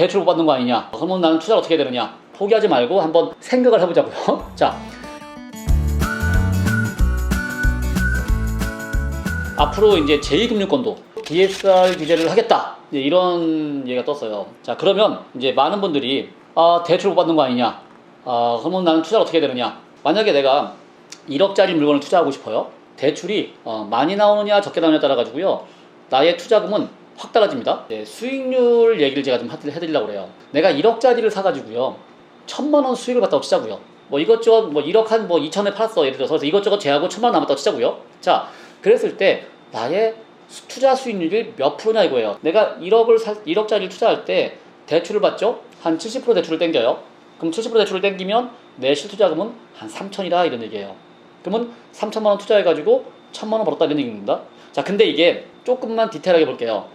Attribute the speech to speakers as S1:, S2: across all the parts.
S1: 대출 못 받는 거 아니냐? 그러면 나는 투자를 어떻게 해야 되느냐? 포기하지 말고 한번 생각을 해보자고요. 자, 앞으로 이제 제2금융권도 DSR 규제를 하겠다. 이제 이런 얘기가 떴어요. 자, 그러면 이제 많은 분들이 아, 대출 못 받는 거 아니냐? 아, 그러면 나는 투자를 어떻게 해야 되느냐? 만약에 내가 1억짜리 물건을 투자하고 싶어요. 대출이 어, 많이 나오느냐 적게 나오느냐에 따라 가지고요. 나의 투자금은 확 달라집니다. 네, 수익률 얘기를 제가 좀 해- 해드리려고 그래요. 내가 1억짜리를 사가지고요. 천만 원 수익을 받다고 치자고요. 뭐 이것저것 뭐 1억 한 뭐 2천에 팔았어 예를 들어서 이것저것 제하고 천만 원 남았다고 치자고요. 자 그랬을 때 나의 수- 투자 수익률이 몇 프로냐 이거예요. 내가 1억을 살 1억짜리를 투자할 때 대출을 받죠. 한 70% 대출을 땡겨요. 그럼 70% 대출을 땡기면 내 실투자금은 한 3천이다 이런 얘기예요. 그러면 3천만 원 투자해가지고 천만 원 벌었다 이런 얘기입니다. 자 근데 이게 조금만 디테일하게 볼게요.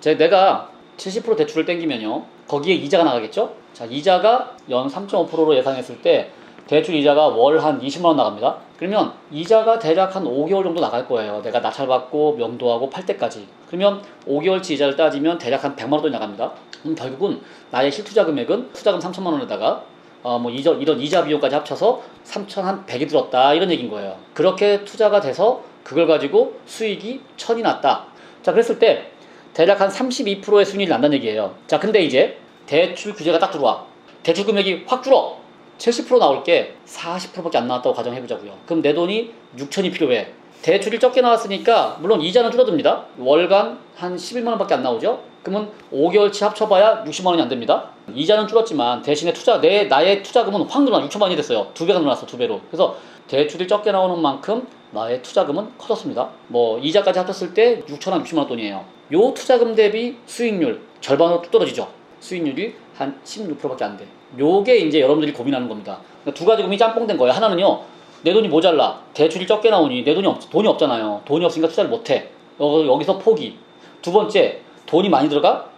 S1: 제 내가 70% 대출을 땡기면요. 거기에 이자가 나가겠죠? 자, 이자가 연 3.5%로 예상했을 때 대출 이자가 월 한 20만 원 나갑니다. 그러면 이자가 대략 한 5개월 정도 나갈 거예요. 내가 낙찰받고 명도하고 팔 때까지. 그러면 5개월치 이자를 따지면 대략 한 100만 원 돈이 나갑니다. 그럼 결국은 나의 실투자 금액은 투자금 3천만 원에다가 어, 뭐 이저, 이런 이자 비용까지 합쳐서 3천 한 100이 들었다 이런 얘기인 거예요. 그렇게 투자가 돼서 그걸 가지고 수익이 천이 났다. 자, 그랬을 때 대략 한 32%의 수익률이 난다는 얘기예요. 자, 근데 이제 대출 규제가 딱 들어와. 대출 금액이 확 줄어. 70% 나올 게 40%밖에 안 나왔다고 가정해보자고요. 그럼 내 돈이 6천이 필요해. 대출이 적게 나왔으니까 물론 이자는 줄어듭니다. 월간 한 11만 원밖에 안 나오죠. 그러면 5개월치 합쳐봐야 60만 원이 안 됩니다. 이자는 줄었지만 대신에 투자 내 나의 투자금은 확 늘어나 6천만 원이 됐어요. 두 배가 늘어났어 두 배로. 그래서 대출이 적게 나오는 만큼 나의 투자금은 커졌습니다. 뭐 이자까지 합쳤을 때 6천만 60만 원 돈이에요. 요 투자금 대비 수익률 절반으로 뚝 떨어지죠. 수익률이 한 16%밖에 안 돼. 요게 이제 여러분들이 고민하는 겁니다. 그러니까 두 가지 고민이 짬뽕된 거예요. 하나는요. 내 돈이 모자라. 대출이 적게 나오니 내 돈이 없, 돈이 없잖아요. 돈이 없으니까 투자를 못 해. 여, 여기서 포기. 두 번째, 돈이 많이 들어가?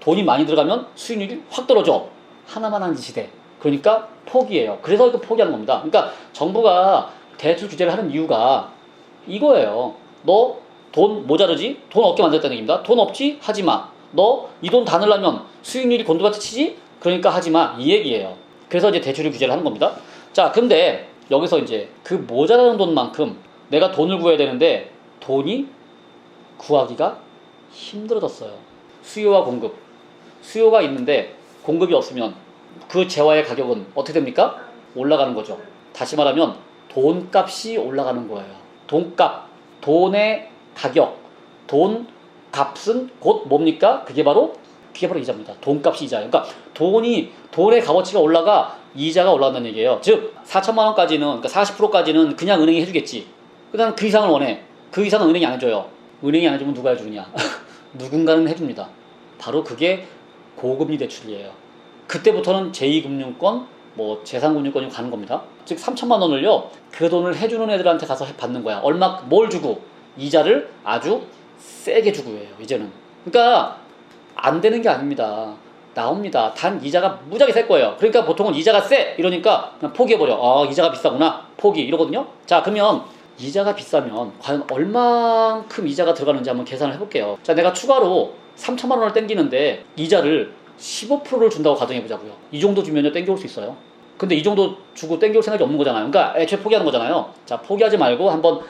S1: 돈이 많이 들어가면 수익률이 확 떨어져. 하나만 한 짓이 돼. 그러니까 포기예요. 그래서 이거 포기하는 겁니다. 그러니까 정부가 대출 규제를 하는 이유가 이거예요. 너 돈 모자르지? 돈 없게 만들었다는 얘기입니다. 돈 없지? 하지 마. 너 이 돈 다 넣으려면 수익률이 곤두박질 치지? 그러니까 하지 마. 이 얘기예요. 그래서 이제 대출을 규제를 하는 겁니다. 자, 근데 여기서 이제 그 모자라는 돈만큼 내가 돈을 구해야 되는데 돈이 구하기가 힘들어졌어요. 수요와 공급. 수요가 있는데 공급이 없으면 그 재화의 가격은 어떻게 됩니까? 올라가는 거죠. 다시 말하면 돈값이 올라가는 거예요. 돈값, 돈의 가격, 돈 값은 곧 뭡니까? 그게 바로 그게 바로 이자입니다. 돈값이 이자예요. 그러니까 돈이 돈의 값어치가 올라가 이자가 올라간다는 얘기예요. 즉 4천만 원까지는 그러니까 40%까지는 그냥 은행이 해주겠지. 그다음 그 이상을 원해. 그 이상은 은행이 안 해줘요. 은행이 안 해주면 누가 해주느냐? 누군가는 해줍니다. 바로 그게 고금리 대출이에요. 그때부터는 제2금융권, 뭐 제3금융권이 가는 겁니다. 즉 3천만 원을요 그 돈을 해주는 애들한테 가서 받는 거야. 얼마 뭘 주고 이자를 아주 세게 주고 해요. 이제는. 그러니까 안 되는 게 아닙니다. 나옵니다. 단 이자가 무지하게 셀 거예요. 그러니까 보통은 이자가 세 이러니까 그냥 포기해버려. 아 이자가 비싸구나 포기 이러거든요. 자 그러면 이자가 비싸면 과연 얼만큼 이자가 들어가는지 한번 계산을 해볼게요. 자 내가 추가로 3천만 원을 땡기는데 이자를 15%를 준다고 가정해보자고요. 이 정도 주면요 땡겨올 수 있어요. 근데 이 정도 주고 땡겨올 생각이 없는 거잖아요. 그러니까 애초에 포기하는 거잖아요. 자 포기하지 말고 한번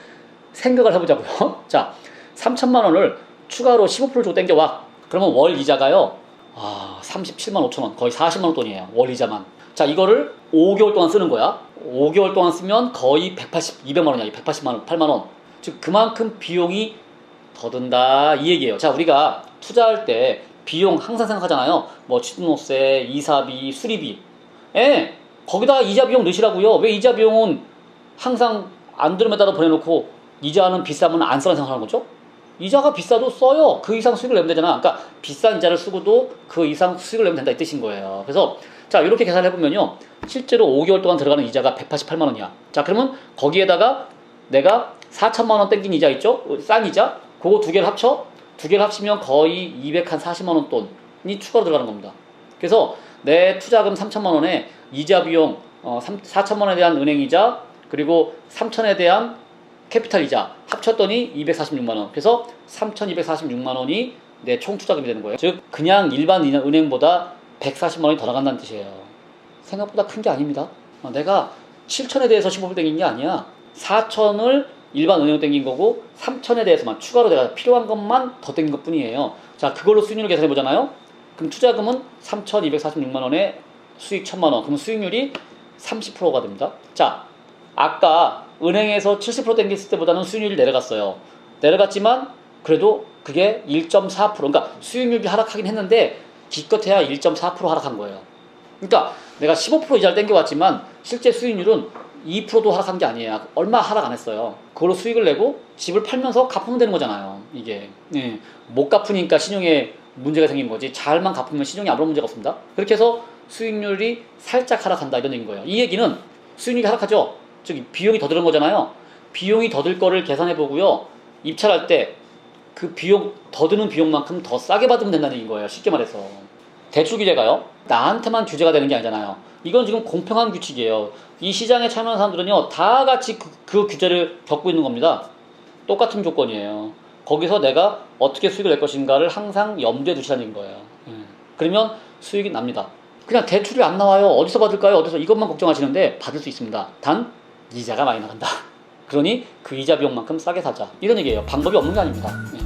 S1: 생각을 해보자고요. 자 3천만 원을 추가로 15% 주고 땡겨와. 그러면 월 이자가요. 아, 37만 5천 원. 거의 40만 원 돈이에요. 월 이자만. 자, 이거를 5개월 동안 쓰는 거야. 5개월 동안 쓰면 거의 180, 200만 원이야. 180만 원, 8만 원. 즉 그만큼 비용이 더 든다 이 얘기예요. 자, 우리가 투자할 때 비용 항상 생각하잖아요. 뭐 취등록세, 이사비, 수리비. 예. 거기다가 이자 비용 넣으시라고요. 왜 이자 비용은 항상 안드로메다로 보내놓고 이자는 비싸면 안 써라 생각하는 거죠? 이자가 비싸도 써요. 그 이상 수익을 내면 되잖아. 그러니까 비싼 이자를 쓰고도 그 이상 수익을 내면 된다 이 뜻인 거예요. 그래서 자 이렇게 계산해 보면요, 실제로 5개월 동안 들어가는 이자가 188만 원이야. 자 그러면 거기에다가 내가 4천만 원 땡긴 이자 있죠? 어, 싼 이자. 그거 두 개를 합쳐 두 개를 합치면 거의 240만 원 돈이 추가로 들어가는 겁니다. 그래서 내 투자금 3천만 원에 이자 비용 어, 3, 4천만 원에 대한 은행 이자 그리고 3천에 대한 캐피탈 이자 합쳤더니 246만 원. 그래서 3,246만 원이 내 총 투자금이 되는 거예요. 즉 그냥 일반 은행보다 140만 원이 더 나간다는 뜻이에요. 생각보다 큰 게 아닙니다. 어, 내가 7천에 대해서 15% 땡긴 게 아니야. 4천을 일반 은행으로 땡긴 거고 3천에 대해서만 추가로 내가 필요한 것만 더 땡긴 것 뿐이에요. 자, 그걸로 수익률을 계산해 보잖아요. 그럼 투자금은 3,246만 원에 수익 1,000만 원. 그럼 수익률이 30%가 됩니다. 자, 아까 은행에서 70% 땡겼을 때보다는 수익률이 내려갔어요. 내려갔지만 그래도 그게 1.4% 그러니까 수익률이 하락하긴 했는데 기껏해야 1.4% 하락한 거예요. 그러니까 내가 15% 이자를 땡겨왔지만 실제 수익률은 2%도 하락한 게 아니에요. 얼마 하락 안 했어요. 그걸로 수익을 내고 집을 팔면서 갚으면 되는 거잖아요. 이게 예. 못 갚으니까 신용에 문제가 생긴 거지. 잘만 갚으면 신용에 아무런 문제가 없습니다. 그렇게 해서 수익률이 살짝 하락한다 이런 얘기인 거예요. 이 얘기는 수익률이 하락하죠. 즉 비용이 더 드는 거잖아요. 비용이 더 들 거를 계산해 보고요. 입찰할 때 그 비용 더 드는 비용만큼 더 싸게 받으면 된다는 얘기인 거예요. 쉽게 말해서 대출 규제가요. 나한테만 규제가 되는 게 아니잖아요. 이건 지금 공평한 규칙이에요. 이 시장에 참여하는 사람들은요 다 같이 그, 그 규제를 겪고 있는 겁니다. 똑같은 조건이에요. 거기서 내가 어떻게 수익을 낼 것인가를 항상 염두에 두시라는 거예요. 예. 그러면 수익이 납니다. 그냥 대출이 안 나와요. 어디서 받을까요? 어디서 이것만 걱정하시는데 받을 수 있습니다. 단 이자가 많이 나간다. 그러니 그 이자 비용만큼 싸게 사자. 이런 얘기예요. 방법이 없는 게 아닙니다. 예.